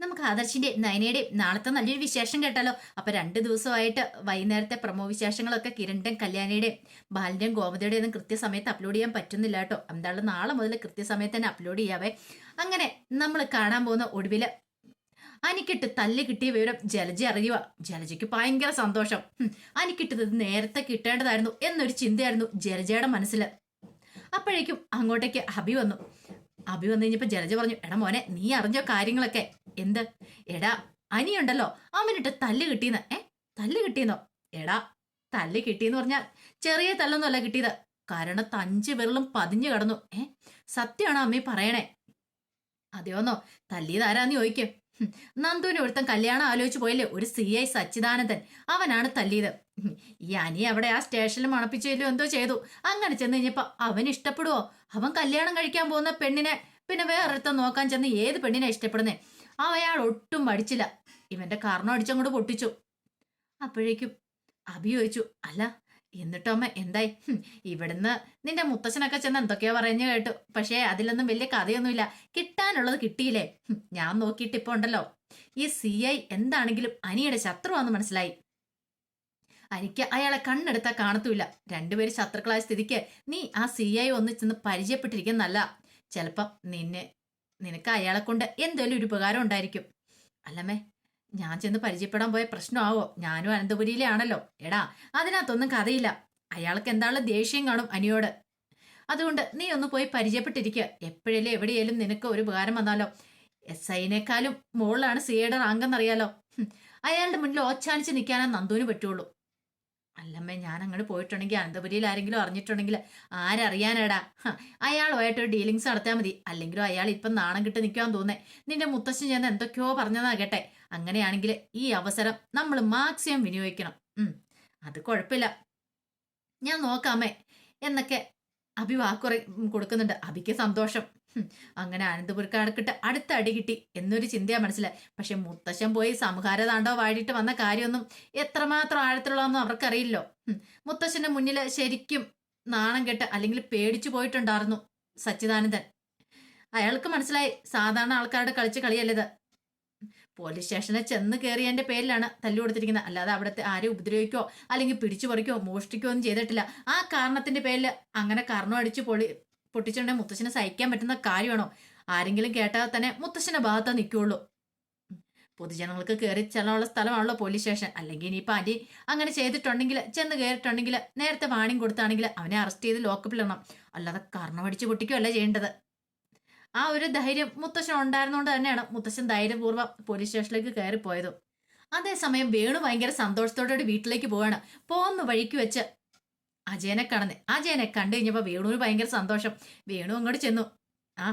നമുക്ക് ആദർശിന്റെ നയനയുടെയും നാളത്തെ നല്ലൊരു വിശേഷം കേട്ടാലോ? അപ്പൊ രണ്ട് ദിവസമായിട്ട് വൈകുന്നേരത്തെ പ്രമോ വിശേഷങ്ങളൊക്കെ കിരണിന്റെയും കല്യാണിയുടെയും ബാലിന്റെയും ഗോമതിയുടെയും കൃത്യസമയത്ത് അപ്ലോഡ് ചെയ്യാൻ പറ്റുന്നില്ല കേട്ടോ. എന്തായാലും നാളെ മുതൽ കൃത്യസമയത്ത് തന്നെ അപ്ലോഡ് ചെയ്യാവേ. അങ്ങനെ നമ്മൾ കാണാൻ പോകുന്ന ഒടുവിൽ അനിക്കിട്ട് തല്ല് കിട്ടിയ വിവരം ജലജ അറിയുക ജലജയ്ക്ക് ഭയങ്കര സന്തോഷം. അനിക്കിട്ടത് നേരത്തെ കിട്ടേണ്ടതായിരുന്നു എന്നൊരു ചിന്തയായിരുന്നു ജലജയുടെ മനസ്സിൽ അപ്പോഴേക്കും അങ്ങോട്ടേക്ക് ഹബി വന്നു. അഭി വന്നു കഴിഞ്ഞപ്പോ ജലജ പറഞ്ഞു എടാ മോനെ നീ അറിഞ്ഞോ കാര്യങ്ങളൊക്കെ? എന്ത്? എടാ അനിയുണ്ടല്ലോ അവനിട്ട് തല്ല് കിട്ടിയെന്ന് ഏ തല്ല് കിട്ടിയെന്നോ എടാ തല്ല് കിട്ടിയെന്ന് പറഞ്ഞാൽ ചെറിയ തല്ലൊന്നുമല്ല കിട്ടിയത് കാരണം തഞ്ച് വിരലും പതിഞ്ഞു കടന്നു. ഏ സത്യമാണോ അമ്മീ പറയണേ? അതെയോന്നോ തല്ലിയത് ആരാന്ന് ചോദിക്കും. നന്ദുവിന് ഒരുത്തൻ കല്യാണം ആലോചിച്ചു പോയില്ലേ? ഒരു സി ഐ സച്ചിദാനന്ദൻ. അവനാണ് തല്ലിയത്. ഈ അനി അവിടെ ആ സ്റ്റേഷനിൽ മണപ്പിച്ചില്ലോ എന്തോ ചെയ്തു. അങ്ങനെ ചെന്ന് കഴിഞ്ഞപ്പോ അവൻ ഇഷ്ടപ്പെടുവോ? അവൻ കല്യാണം കഴിക്കാൻ പോകുന്ന പെണ്ണിനെ പിന്നെ വേറൊരുത്തൻ നോക്കാൻ ചെന്ന് ഏത് പെണ്ണിനെ ഇഷ്ടപ്പെടുന്നേ? അവയാൾ ഒട്ടും പഠിച്ചില്ല ഇവന്റെ കാരണം അടിച്ചങ്ങോട്ട് പൊട്ടിച്ചു. അപ്പോഴേക്കും അഭി ചോദിച്ചു അല്ല എന്നിട്ടോ അമ്മ എന്തായി ഇവിടുന്ന് നിന്റെ മുത്തച്ഛനൊക്കെ ചെന്ന് എന്തൊക്കെയോ പറഞ്ഞു കേട്ടു. പക്ഷേ അതിലൊന്നും വലിയ കഥയൊന്നുമില്ല. കിട്ടാനുള്ളത് കിട്ടിയില്ലേ? ഞാൻ നോക്കിയിട്ട് ഇപ്പൊ ഉണ്ടല്ലോ. ഈ സി ഐ എന്താണെങ്കിലും അനിയുടെ ശത്രുവാന്ന് മനസ്സിലായി. അനിക്ക് അയാളെ കണ്ണെടുത്താൽ കാണത്തൂല്ല രണ്ടുപേര് ശത്രുക്കളായ സ്ഥിതിക്ക് നീ ആ സി ഐ ഒന്ന് ചെന്ന് പരിചയപ്പെട്ടിരിക്കുന്നല്ല ചിലപ്പം നിന്നെ നിനക്ക് അയാളെ കൊണ്ട് എന്തെങ്കിലും ഒരു ഉപകാരം ഉണ്ടായിരിക്കും. അല്ലമ്മേ ഞാൻ ചെന്ന് പരിചയപ്പെടാൻ പോയ പ്രശ്നമാവോ? ഞാനും അനന്തപുരിയിലെ ആണല്ലോ എടാ അതിനകത്തൊന്നും കഥയില്ല. അയാൾക്ക് എന്താണുള്ള ദേഷ്യം കാണും അനിയോട്. അതുകൊണ്ട് നീ ഒന്ന് പോയി പരിചയപ്പെട്ടിരിക്കുക എപ്പോഴേലും എവിടെയേലും നിനക്ക് ഒരു ഉപകാരം വന്നാലോ. എസ് ഐനേക്കാളും മുകളിലാണ് സിയുടെ റാങ്ക് എന്നറിയാലോ അയാളുടെ മുന്നിൽ ഓച്ചാനിച്ച് നിൽക്കാനേ നന്ദുവിന് പറ്റുള്ളൂ. അല്ലമ്മേ ഞാൻ അങ്ങോട്ട് പോയിട്ടുണ്ടെങ്കിൽ അനന്തപുരിയിൽ ആരെങ്കിലും അറിഞ്ഞിട്ടുണ്ടെങ്കിൽ ആരറിയാനടാ? അയാൾ അയാളുമായിട്ടൊരു ഡീലിങ്സ് നടത്തിയാൽ മതി. അല്ലെങ്കിലും അയാൾ ഇപ്പം നാണം കിട്ട് നിൽക്കാൻ തോന്നേ. നിന്റെ മുത്തശ്ശൻ ചെന്ന് എന്തൊക്കെയോ പറഞ്ഞതാകട്ടെ അങ്ങനെയാണെങ്കിൽ ഈ അവസരം നമ്മൾ മാക്സിമം വിനിയോഗിക്കണം. അത് കുഴപ്പമില്ല. ഞാൻ നോക്കാമേ എന്നൊക്കെ അഭി വാക്കുറ കൊടുക്കുന്നുണ്ട്. അഭിക്ക് സന്തോഷം. അങ്ങനെ അനന്തപുരക്കാർക്കിട്ട് അടുത്ത അടി കിട്ടി എന്നൊരു ചിന്തയാ മനസ്സിലായി. പക്ഷെ മുത്തശ്ശൻ പോയി സംഹാര താണ്ടോ വാഴിട്ട് വന്ന കാര്യമൊന്നും എത്രമാത്രം ആഴത്തിലുള്ളതെന്നും അവർക്കറിയില്ലോ. മുത്തശ്ശന്റെ മുന്നിൽ ശരിക്കും നാണം കെട്ട് അല്ലെങ്കിൽ പേടിച്ചു പോയിട്ടുണ്ടായിരുന്നു സച്ചിദാനന്ദൻ. അയാൾക്ക് മനസ്സിലായി സാധാരണ ആൾക്കാരുടെ കളിച്ച് കളിയല്ലത്. പോലീസ് സ്റ്റേഷനിൽ ചെന്ന് കയറിയതിന്റെ പേരിലാണ് തല്ലു കൊടുത്തിരിക്കുന്നത്. അല്ലാതെ അവിടുത്തെ ആരും ഉപദ്രവിക്കോ അല്ലെങ്കിൽ പിടിച്ചു പറിക്കോ മോഷ്ടിക്കോ ഒന്നും ചെയ്തിട്ടില്ല. ആ കാരണത്തിന്റെ പേരിൽ അങ്ങനെ കർണം അടിച്ച് പൊളി പൊട്ടിച്ചിട്ടുണ്ടെങ്കിൽ മുത്തശ്ശനെ സഹിക്കാൻ പറ്റുന്ന കാര്യമാണോ? ആരെങ്കിലും കേട്ടാൽ തന്നെ മുത്തശ്ശന്റെ ഭാഗത്താ നിൽക്കുള്ളൂ പൊതുജനങ്ങൾക്ക് കയറി ചെല്ലാനുള്ള സ്ഥലമാണല്ലോ പോലീസ് സ്റ്റേഷൻ അല്ലെങ്കിൽ ഇനിയിപ്പോൾ ആന്റി അങ്ങനെ ചെയ്തിട്ടുണ്ടെങ്കിൽ ചെന്ന് കയറിയിട്ടുണ്ടെങ്കിൽ നേരത്തെ വാണിംഗ് കൊടുത്താണെങ്കിൽ അവനെ അറസ്റ്റ് ചെയ്ത് ലോക്കപ്പിലിടണം അല്ലാതെ കർണമടിച്ച് പൊട്ടിക്കുകയല്ല ചെയ്യേണ്ടത്. ആ ഒരു ധൈര്യം മുത്തശ്ശൻ ഉണ്ടായിരുന്നുകൊണ്ട് തന്നെയാണ് മുത്തശ്ശൻ ധൈര്യപൂർവം പോലീസ് സ്റ്റേഷനിലേക്ക് കയറിപ്പോയത്. അതേസമയം വേണു ഭയങ്കര സന്തോഷത്തോടെ വീട്ടിലേക്ക് പോവാണ്. പോകുന്ന വഴിക്ക് വെച്ച് അജയനെ കടന്ന്. അജയനെ കണ്ടു കഴിഞ്ഞപ്പോൾ വേണുവിന് ഭയങ്കര സന്തോഷം. വേണു അങ്ങോട്ട് ചെന്നു. ആ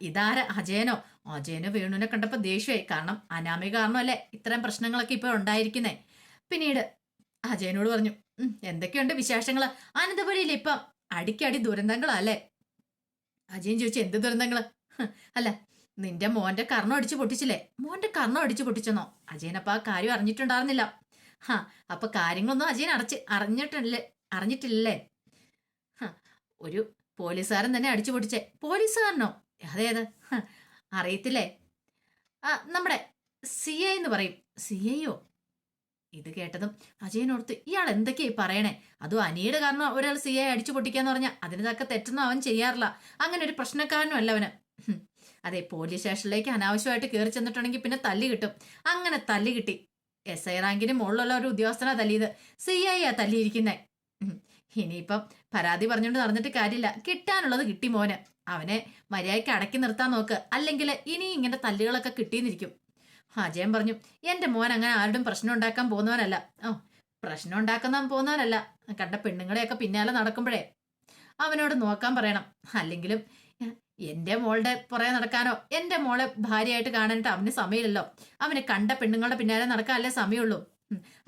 ഇതാര? അജയനോ? അജയനോ വേണുവിനെ കണ്ടപ്പോൾ ദേഷ്യമായി. കാരണം അനാമിക കാരണമല്ലേ ഇത്തരം പ്രശ്നങ്ങളൊക്കെ ഇപ്പോൾ ഉണ്ടായിരിക്കുന്നേ. പിന്നീട് അജയനോട് പറഞ്ഞു "ഉം, എന്തൊക്കെയുണ്ട് വിശേഷങ്ങൾ അനന്തപുരിയിൽ ഇപ്പം അടിക്കടി ദുരന്തങ്ങളല്ലേ? അജയൻ ചോദിച്ചു എന്ത് ദുരന്തങ്ങൾ അല്ല നിന്റെ മോന്റെ കർണം അടിച്ചു പൊട്ടിച്ചില്ലേ? മോന്റെ കർണം അടിച്ചു പൊട്ടിച്ചെന്നോ? അജയനപ്പ ആ കാര്യം അറിഞ്ഞിട്ടുണ്ടായിരുന്നില്ല. ഹാ അപ്പൊ കാര്യങ്ങളൊന്നും അജയൻ അടച്ച് അറിഞ്ഞിട്ടില്ലേ അറിഞ്ഞിട്ടില്ലേ? ഒരു പോലീസുകാരൻ തന്നെ അടിച്ചു പൊടിച്ചേ പോലീസുകാരനോ? അതേത്? അറിയത്തില്ലേ? ആ നമ്മുടെ സി ഐ എന്ന് പറയും. സി ഐയോ ഇത് കേട്ടതും അജയനോർത്ത് ഇയാൾ എന്തൊക്കെയായി പറയണേ? അതും അനിയുടെ കാരണം ഒരാൾ സി ഐ അടിച്ചു പൊട്ടിക്കാന്ന് പറഞ്ഞാൽ അതിന് തക്ക തെറ്റൊന്നും അവൻ ചെയ്യാറില്ല. അങ്ങനെ ഒരു പ്രശ്നക്കാരനും അല്ല അവന്. അതെ പോലീസ് സ്റ്റേഷനിലേക്ക് അനാവശ്യമായിട്ട് കയറി ചെന്നിട്ടുണ്ടെങ്കിൽ പിന്നെ തല്ലി കിട്ടും. അങ്ങനെ തല്ലി കിട്ടി. എസ് ഐ റാങ്കിന് മുകളിലുള്ള ഒരു ഉദ്യോഗസ്ഥനാ തല്ലിയത്. സി ഐ ആ തല്ലിയിരിക്കുന്നേ. ഇനിയിപ്പം പരാതി പറഞ്ഞുകൊണ്ട് നടന്നിട്ട് കാര്യമില്ല. കിട്ടാനുള്ളത് കിട്ടി മോന്. അവനെ മര്യാദയ്ക്ക് അടക്കി നിർത്താൻ നോക്ക്. അല്ലെങ്കിൽ ഇനി ഇങ്ങനെ തല്ലുകളൊക്കെ കിട്ടിയെന്നിരിക്കും. അജയൻ പറഞ്ഞു എന്റെ മോൻ അങ്ങനെ ആരുടെ പ്രശ്നം ഉണ്ടാക്കാൻ പോകുന്നവനല്ല. ഓ പ്രശ്നം ഉണ്ടാക്കുന്ന പോകുന്നവനല്ല. കണ്ട പെണ്ണുങ്ങളെയൊക്കെ പിന്നാലെ നടക്കുമ്പോഴേ അവനോട് നോക്കാൻ പറയണം. അല്ലെങ്കിലും എന്റെ മോളുടെ പുറകെ നടക്കാനോ എന്റെ മോളെ ഭാര്യയായിട്ട് കാണാനായിട്ട് അവന് സമയമില്ലല്ലോ. അവന് കണ്ട പെണ്ണുങ്ങളുടെ പിന്നാലെ നടക്കാനല്ലേ സമയമുള്ളൂ.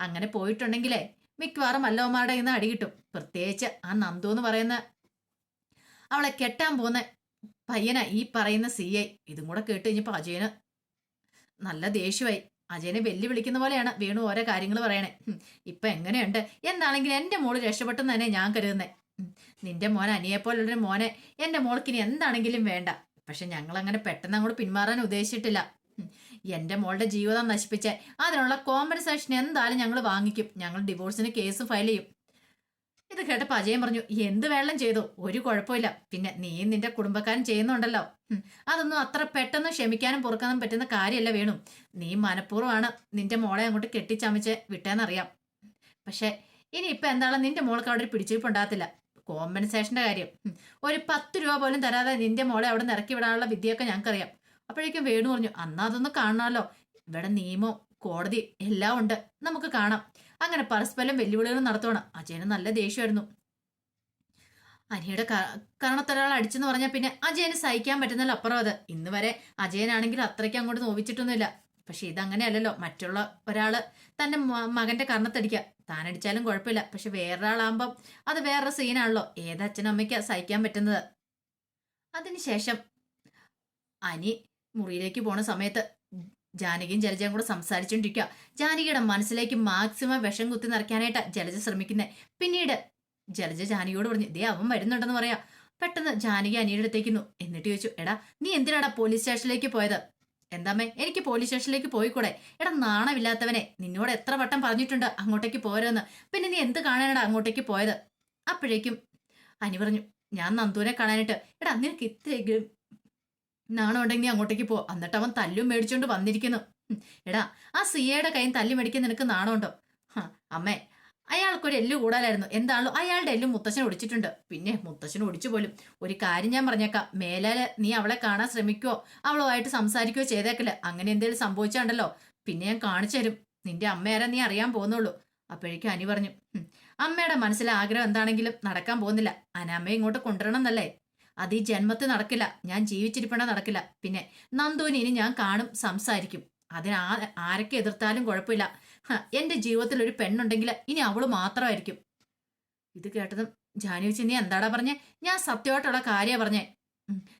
അങ്ങനെ പോയിട്ടുണ്ടെങ്കിലേ മിക്കവാറും വല്ലവന്മാരുടെ ഇന്ന് അടി കിട്ടും. പ്രത്യേകിച്ച് ആ നന്ദു എന്ന് പറയുന്ന അവളെ കെട്ടാൻ പോകുന്ന പയ്യന ഈ പറയുന്ന സി ഐ. ഇതും കൂടെ കേട്ട് കഴിഞ്ഞപ്പോൾ അജയന് നല്ല ദേഷ്യമായി. അജയനെ വെല്ലുവിളിക്കുന്ന പോലെയാണ് വേണു ഓരോ കാര്യങ്ങൾ പറയണേ. ഇപ്പൊ എങ്ങനെയുണ്ട്? എന്താണെങ്കിൽ എന്റെ മോൾ രക്ഷപ്പെട്ടെന്ന് തന്നെ ഞാൻ കരുതുന്നേ. നിന്റെ മോൻ അനിയെപ്പോലുള്ളൊരു മോനെ എന്റെ മോൾക്ക് ഇനി എന്താണെങ്കിലും വേണ്ട. പക്ഷെ ഞങ്ങൾ അങ്ങനെ പെട്ടെന്ന് അങ്ങോട്ട് പിന്മാറാൻ ഉദ്ദേശിച്ചിട്ടില്ല. എന്റെ മോളുടെ ജീവിതം നശിപ്പിച്ച്. അതിനുള്ള കോമ്പൻസേഷൻ എന്തായാലും ഞങ്ങൾ വാങ്ങിക്കും. ഞങ്ങൾ ഡിവോഴ്സിന് കേസ് ഫയൽ ചെയ്യും. ഇത് കേട്ടപ്പോൾ അജയൻ പറഞ്ഞു എന്ത് വേളം ചെയ്തു? ഒരു കുഴപ്പമില്ല. പിന്നെ നീ നിന്റെ കുടുംബക്കാരും ചെയ്യുന്നുണ്ടല്ലോ. അതൊന്നും അത്ര പെട്ടെന്ന് ക്ഷമിക്കാനും പൊറുക്കാനും പറ്റുന്ന കാര്യമല്ല വേണു. നീ മനഃപൂർവമാണ് നിന്റെ മോളെ അങ്ങോട്ട് കെട്ടിച്ചമച്ച് വിട്ടേന്നറിയാം. പക്ഷേ ഇനി ഇപ്പൊ എന്താണ് നിന്റെ മോൾക്ക് അവിടെ ഒരു പിടിച്ചിരിപ്പുണ്ടാകത്തില്ല കോമ്പൻസേഷന്റെ കാര്യം. ഒരു പത്ത് രൂപ പോലും തരാതെ നിന്റെ മോളെ അവിടെ നിന്ന് ഇറക്കി വിടാനുള്ള വിദ്യയൊക്കെ ഞങ്ങൾക്കറിയാം. അപ്പോഴേക്കും വേണു പറഞ്ഞു അന്നാ അതൊന്ന് കാണാമല്ലോ ഇവിടെ നിയമം കോടതി എല്ലാം ഉണ്ട്. നമുക്ക് കാണാം. അങ്ങനെ പരസ്പരം വെല്ലുവിളികൾ നടത്തുവാണ്. അജയന് നല്ല ദേഷ്യമായിരുന്നു. അനിയുടെ കാരണത്തൊരാൾ അടിച്ചെന്ന് പറഞ്ഞാൽ പിന്നെ അജയന് സഹിക്കാൻ പറ്റുന്നതിൽ അപ്പുറം അത്. ഇന്ന് വരെ അജയനാണെങ്കിൽ അത്രയ്ക്ക് അങ്ങോട്ട് നോവിച്ചിട്ടൊന്നുമില്ല. പക്ഷെ ഇതങ്ങനെയല്ലല്ലോ. മറ്റുള്ള ഒരാൾ തന്റെ മകന്റെ കർണത്തടിക്കുക താൻ അടിച്ചാലും കുഴപ്പമില്ല. പക്ഷെ വേറൊരാളാകുമ്പം അത് വേറൊരു സീനാണല്ലോ. ഏത് അച്ഛനും അമ്മയ്ക്കാ സഹിക്കാൻ പറ്റുന്നത്? അതിനുശേഷം അനി മുറിയിലേക്ക് പോണ സമയത്ത് ജാനകിയും ജലജയും കൂടെ സംസാരിച്ചുകൊണ്ടിരിക്കുക ജാനകിയുടെ മനസ്സിലേക്ക് മാക്സിമം വിഷം കുത്തി നിറയ്ക്കാനായിട്ട് ജലജ ശ്രമിക്കുന്നത് പിന്നീട് ജലജ ജാനകിയോട് പറഞ്ഞു ദേ അവൻ വരുന്നുണ്ടെന്ന് പറയാ. പെട്ടെന്ന് ജാനകി അനിയുടെ അടുത്തേക്കുന്നു എന്നിട്ട് ചോദിച്ചു എടാ നീ എന്തിനാടാ പോലീസ് സ്റ്റേഷനിലേക്ക് പോയത്? എന്താമേ എനിക്ക് പോലീസ് സ്റ്റേഷനിലേക്ക് പോയിക്കൂടെ. എടാ നാണമില്ലാത്തവനെ നിന്നോട് എത്ര വട്ടം പറഞ്ഞിട്ടുണ്ട് അങ്ങോട്ടേക്ക് പോരെന്ന് പിന്നെ നീ എന്ത് കാണാനാണ് അങ്ങോട്ടേക്ക് പോയത്? അപ്പോഴേക്കും അനി പറഞ്ഞു ഞാൻ നന്ദുവിനെ കാണാനായിട്ട്. എടാ നിനക്ക് ഇത്രയെങ്കിലും നാണം ഉണ്ടെങ്കിൽ നീ അങ്ങോട്ടേക്ക് പോ. എന്നിട്ട് അവൻ തല്ലും മേടിച്ചോണ്ട് വന്നിരിക്കുന്നു. എടാ ആ സിയയുടെ കൈയും തല്ലി മേടിക്കാൻ നിനക്ക് നാണമുണ്ടോ? അമ്മേ അയാൾക്കൊരു എല്ല് കൂടാലായിരുന്നു. എന്താണല്ലോ അയാളുടെ എല്ലും മുത്തശ്ശൻ ഒടിച്ചിട്ടുണ്ട്. പിന്നെ മുത്തശ്ശൻ ഒടിച്ചു പോലും. ഒരു കാര്യം ഞാൻ പറഞ്ഞേക്കാം. മേലാൽ നീ അവളെ കാണാൻ ശ്രമിക്കുവോ? അവളുമായിട്ട് സംസാരിക്കുകയോ ചെയ്തേക്കില്ല അങ്ങനെ എന്തെങ്കിലും സംഭവിച്ചാണ്ടല്ലോ? പിന്നെ ഞാൻ കാണിച്ചു തരും. നിന്റെ അമ്മയാരാ നീ അറിയാൻ പോകുന്നുള്ളൂ. അപ്പോഴേക്കും അനി പറഞ്ഞു. "ഹും, അമ്മയുടെ മനസ്സിലെ ആഗ്രഹം എന്താണെങ്കിലും നടക്കാൻ പോകുന്നില്ല. അനാമ്മയെ ഇങ്ങോട്ട് കൊണ്ടുവരണം എന്നല്ലേ? അത് ഈ ജന്മത്തിൽ നടക്കില്ല. ഞാൻ ജീവിച്ചിരിപ്പണ നടക്കില്ല. പിന്നെ നന്ദുവിന് ഇനി ഞാൻ കാണും സംസാരിക്കും. അതിന് ആ- ആരൊക്കെ എതിർത്താലും കുഴപ്പമില്ല. എന്റെ ജീവിതത്തിൽ ഒരു പെണ്ണുണ്ടെങ്കിൽ ഇനി അവൾ മാത്രമായിരിക്കും. ഇത് കേട്ടതും ജാനുവി വെച്ച് നീ എന്താടാ പറഞ്ഞേ? ഞാൻ സത്യമായിട്ടുള്ള കാര്യ പറഞ്ഞേ.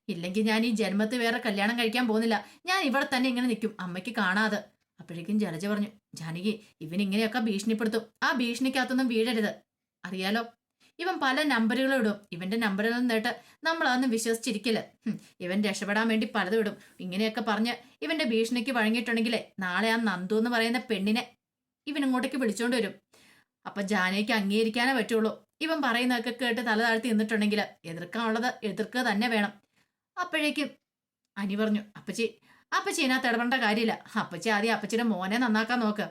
ഇല്ലെങ്കിൽ ഞാൻ ഈ ജന്മത്തിൽ വേറെ കല്യാണം കഴിക്കാൻ പോകുന്നില്ല. ഞാൻ ഇവിടെ തന്നെ ഇങ്ങനെ നിൽക്കും അമ്മയ്ക്ക് കാണാതെ. അപ്പോഴേക്കും ജലജ പറഞ്ഞു ജാനകി ഇവനിങ്ങനെയൊക്കെ ഭീഷണിപ്പെടുത്തും. ആ ഭീഷണിക്കകത്തൊന്നും വീഴരുത്. അറിയാലോ ഇവൻ പല നമ്പറുകളും ഇടും ഇവന്റെ നമ്പറുകളും നിന്നിട്ട് നമ്മൾ അതൊന്നും വിശ്വസിച്ചിരിക്കില്ല ഇവൻ രക്ഷപ്പെടാൻ വേണ്ടി പലതും ഇടും. ഇങ്ങനെയൊക്കെ പറഞ്ഞ് ഇവന്റെ ഭീഷണിക്ക് വഴങ്ങിയിട്ടുണ്ടെങ്കിലേ നാളെ ആ നന്ദു എന്ന് പറയുന്ന പെണ്ണിനെ ഇവൻ ഇങ്ങോട്ടേക്ക് വിളിച്ചോണ്ട് വരും. അപ്പൊ ജാനയ്ക്ക് അംഗീകരിക്കാനേ പറ്റുള്ളൂ. ഇവൻ പറയുന്നതൊക്കെ കേട്ട് തല താഴ്ത്തി നിന്നിട്ടുണ്ടെങ്കിൽ എതിർക്കാനുള്ളത് എതിർക്കുക തന്നെ വേണം. അപ്പോഴേക്കും അനി പറഞ്ഞു അപ്പച്ചി അപ്പച്ചി ഇതിനകത്ത് ഇടപെടേണ്ട കാര്യമില്ല. അപ്പച്ചി ആദ്യം അപ്പച്ചിയുടെ മോനെ നന്നാക്കാൻ നോക്ക്.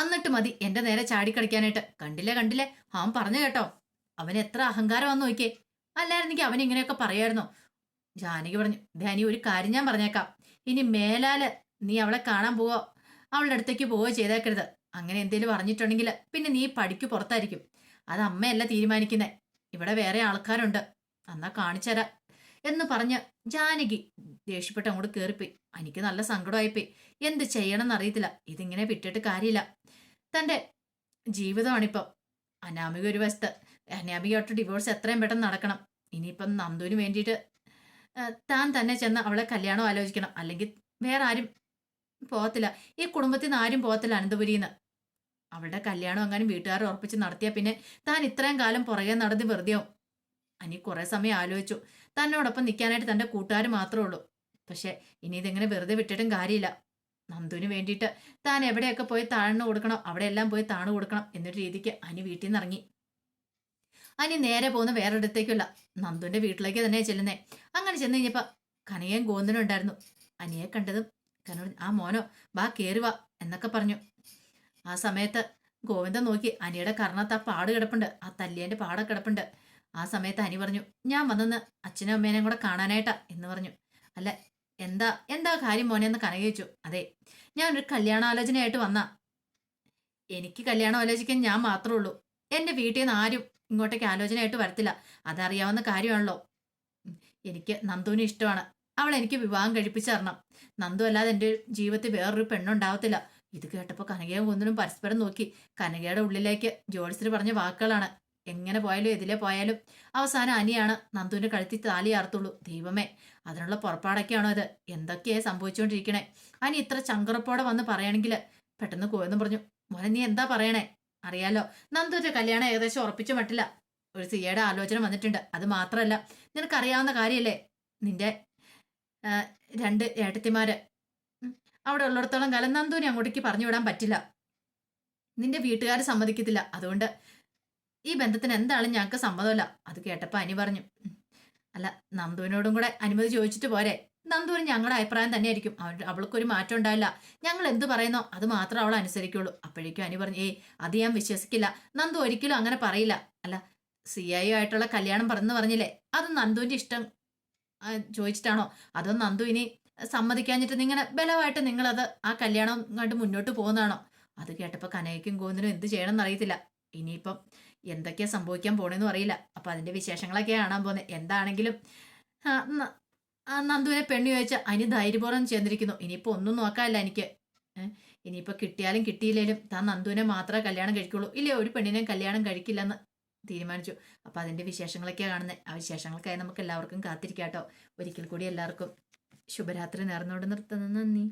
എന്നിട്ട് മതി എന്റെ നേരെ ചാടിക്കളിക്കാനായിട്ട് കണ്ടില്ലേ കണ്ടില്ലേ? അവൻ പറഞ്ഞു കേട്ടോ. അവൻ എത്ര അഹങ്കാരം വന്നു നോക്കിയേ. അല്ലായിരുന്നെങ്കിൽ അവൻ ഇങ്ങനെയൊക്കെ പറയായിരുന്നോ? ജാനകി പറഞ്ഞു ധ്യാനി ഒരു കാര്യം ഞാൻ പറഞ്ഞേക്കാം. ഇനി മേലാൽ നീ അവളെ കാണാൻ പോവോ? അവളുടെ അടുത്തേക്ക് പോവുകയോ ചെയ്തേക്കരുത്. അങ്ങനെ എന്തേലും പറഞ്ഞിട്ടുണ്ടെങ്കിൽ പിന്നെ നീ പഠിക്കു പുറത്തായിരിക്കും. അത് അമ്മയല്ല തീരുമാനിക്കുന്നേ. ഇവിടെ വേറെ ആൾക്കാരുണ്ട്. എന്നാ കാണിച്ചരാ എന്ന് പറഞ്ഞ് ജാനകി ദേഷ്യപ്പെട്ട് അങ്ങോട്ട് കയറിപ്പോയി എനിക്ക് നല്ല സങ്കടമായിപ്പോയി. എന്ത് ചെയ്യണമെന്ന് അറിയത്തില്ല. ഇതിങ്ങനെ വിട്ടിട്ട് കാര്യമില്ല. തന്റെ ജീവിതമാണിപ്പം. അനാമിക ഒരു വശത്ത്. അനാമികയോട്ട് ഡിവോഴ്സ് എത്രയും പെട്ടെന്ന് നടക്കണം. ഇനിയിപ്പം നന്ദുവിന് വേണ്ടിയിട്ട് താൻ തന്നെ ചെന്ന് അവളെ കല്യാണം ആലോചിക്കണം. അല്ലെങ്കിൽ വേറെ ആരും പോകത്തില്ല. ഈ കുടുംബത്തിൽ നിന്ന് ആരും പോകത്തില്ല അനന്തപുരിന്ന്. അവളുടെ കല്യാണം അങ്ങനെ വീട്ടുകാരെ ഉറപ്പിച്ച് നടത്തിയാൽ പിന്നെ താൻ ഇത്രയും കാലം പുറകെ നടന്ന് വെറുതെയാവും അനി കുറേ സമയം ആലോചിച്ചു. തന്നോടൊപ്പം നിൽക്കാനായിട്ട് തന്റെ കൂട്ടുകാർ മാത്രമേ ഉള്ളൂ. പക്ഷേ ഇനി ഇതെങ്ങനെ വെറുതെ വിട്ടിട്ടും കാര്യമില്ല. നന്ദുവിന് വേണ്ടിയിട്ട് താൻ എവിടെയൊക്കെ പോയി താഴ്ന്നു കൊടുക്കണം അവിടെയെല്ലാം പോയി താണു കൊടുക്കണം എന്നൊരു രീതിക്ക് അനി വീട്ടിൽ നിന്ന് ഇറങ്ങി. അനി നേരെ പോകുന്ന വേറൊരിടത്തേക്കല്ല നന്ദുവിന്റെ വീട്ടിലേക്ക് തന്നെ ചെല്ലുന്നേ. അങ്ങനെ ചെന്ന് കഴിഞ്ഞപ്പോ കനകയും ഗോന്തനും ഉണ്ടായിരുന്നു. അനിയെ കണ്ടതും കനോട് ആ മോനോ വാ കയറുക എന്നൊക്കെ പറഞ്ഞു. ആ സമയത്ത് ഗോവിന്ദൻ നോക്കി അനിയുടെ കർണത്ത് ആ പാട് കിടപ്പുണ്ട് ആ തല്ലിയന്റെ പാട കിടപ്പുണ്ട്. ആ സമയത്ത് അനി പറഞ്ഞു ഞാൻ വന്നെന്ന് അച്ഛനും അമ്മേനെയും കൂടെ കാണാനായിട്ടാ എന്ന് പറഞ്ഞു. അല്ല എന്താ എന്താ കാര്യം മോനെ എന്ന് കനക അതെ ഞാൻ ഒരു കല്യാണാലോചനയായിട്ട് വന്ന. എനിക്ക് കല്യാണം ആലോചിക്കാൻ ഞാൻ മാത്രമേ ഉള്ളൂ. എന്റെ വീട്ടിൽ നിന്ന് ആരും ഇങ്ങോട്ടേക്ക് ആലോചനയായിട്ട് വരത്തില്ല. അതറിയാവുന്ന കാര്യമാണല്ലോ. എനിക്ക് നന്ദുവിനെ ഇഷ്ടമാണ്. അവൾ എനിക്ക് വിവാഹം കഴിപ്പിച്ചു തരണം. നന്ദു അല്ലാതെ എന്റെ ജീവിതത്തിൽ വേറൊരു പെണ്ണുണ്ടാവത്തില്ല. ഇത് കേട്ടപ്പോൾ കനകയും കുന്നിനും പരസ്പരം നോക്കി. കനകയുടെ ഉള്ളിലേക്ക് ജോത്സ്യർ പറഞ്ഞ വാക്കുകളാണ്. എങ്ങനെ പോയാലും എതിലെ പോയാലും. അവസാനം അനിയാണ് നന്ദുവിന്റെ കഴുത്തി താലി ആർത്തുള്ളൂ. ദൈവമേ അതിനുള്ള പുറപ്പാടൊക്കെയാണോ ഇത്? എന്തൊക്കെയാ സംഭവിച്ചുകൊണ്ടിരിക്കണേ? അനി ഇത്ര ചങ്കറപ്പോടെ വന്ന് പറയുകയാണെങ്കിൽ പെട്ടെന്ന് കോയെന്നും പറഞ്ഞു. മോനെ നീ എന്താ പറയണേ? അറിയാലോ നന്ദുവിന്റെ കല്യാണം ഏകദേശം ഉറപ്പിച്ചു മട്ടില്ല. ഒരു സിയയുടെ ആലോചന വന്നിട്ടുണ്ട്. അത് മാത്രമല്ല നിനക്കറിയാവുന്ന കാര്യമല്ലേ നിന്റെ രണ്ട് ഏട്ടത്തിമാര്. അവിടെ ഉള്ളിടത്തോളം കാലം നന്ദുവിനെ അങ്ങോട്ടേക്ക് പറഞ്ഞു വിടാൻ പറ്റില്ല. നിന്റെ വീട്ടുകാർ സമ്മതിക്കത്തില്ല. അതുകൊണ്ട് ഈ ബന്ധത്തിന് എന്താണ് ഞങ്ങൾക്ക് സമ്മതമല്ല. അത് കേട്ടപ്പോൾ അനി പറഞ്ഞു അല്ല നന്ദുവിനോടും കൂടെ അനുമതി ചോദിച്ചിട്ട് പോരെ. നന്ദുവിന് ഞങ്ങളുടെ അഭിപ്രായം തന്നെയായിരിക്കും. അവൻ അവൾക്കൊരു മാറ്റം ഉണ്ടാവില്ല. ഞങ്ങൾ എന്ത് പറയുന്നോ അത് മാത്രം അവൾ അനുസരിക്കുള്ളൂ. അപ്പോഴേക്കും അനി പറഞ്ഞു ഏയ് അത് ഞാൻ വിശ്വസിക്കില്ല. നന്ദു ഒരിക്കലും അങ്ങനെ പറയില്ല. അല്ല സി ഐ ആയിട്ടുള്ള കല്യാണം പറഞ്ഞു പറഞ്ഞില്ലേ? അത് നന്ദുവിന്റെ ഇഷ്ടം ചോദിച്ചിട്ടാണോ? അതോ നന്ദു ഇനി സമ്മതിക്കാഞ്ഞിട്ട് നിങ്ങനെ ബലമായിട്ട് നിങ്ങളത് ആ കല്യാണം കണ്ട് മുന്നോട്ട് പോകുന്നതാണോ? അത് കേട്ടപ്പോൾ കനയ്ക്കും ഗോവിന്ദനും എന്ത് ചെയ്യണമെന്ന് അറിയത്തില്ല. ഇനിയിപ്പം എന്തൊക്കെയാ സംഭവിക്കാൻ പോണെന്നും അറിയില്ല. അപ്പൊ അതിന്റെ വിശേഷങ്ങളൊക്കെ കാണാൻ പോകുന്നത് എന്താണെങ്കിലും നന്ദുവിനെ പെണ്ണു ചോദിച്ച അതിന് ധൈര്യപൂർവം ചെന്നിരിക്കുന്നു. ഇനിയിപ്പോ ഒന്നും നോക്കാല്ല എനിക്ക്. ഏ, ഇനിയിപ്പോ കിട്ടിയാലും കിട്ടിയില്ലേലും താൻ നന്ദുവിനെ മാത്രമേ കല്യാണം കഴിക്കുള്ളൂ. ഇല്ലേ ഒരു പെണ്ണിനെയും കല്യാണം കഴിക്കില്ലെന്ന് തീരുമാനിച്ചു. അപ്പൊ അതിന്റെ വിശേഷങ്ങളൊക്കെ കാണുന്നത് ആ വിശേഷങ്ങൾക്കായി നമുക്ക് എല്ലാവർക്കും കാത്തിരിക്കാട്ടോ. ഒരിക്കൽ കൂടി എല്ലാവർക്കും ശുഭരാത്രി നേർന്നോട് നിർത്തുന്നു. നന്ദി.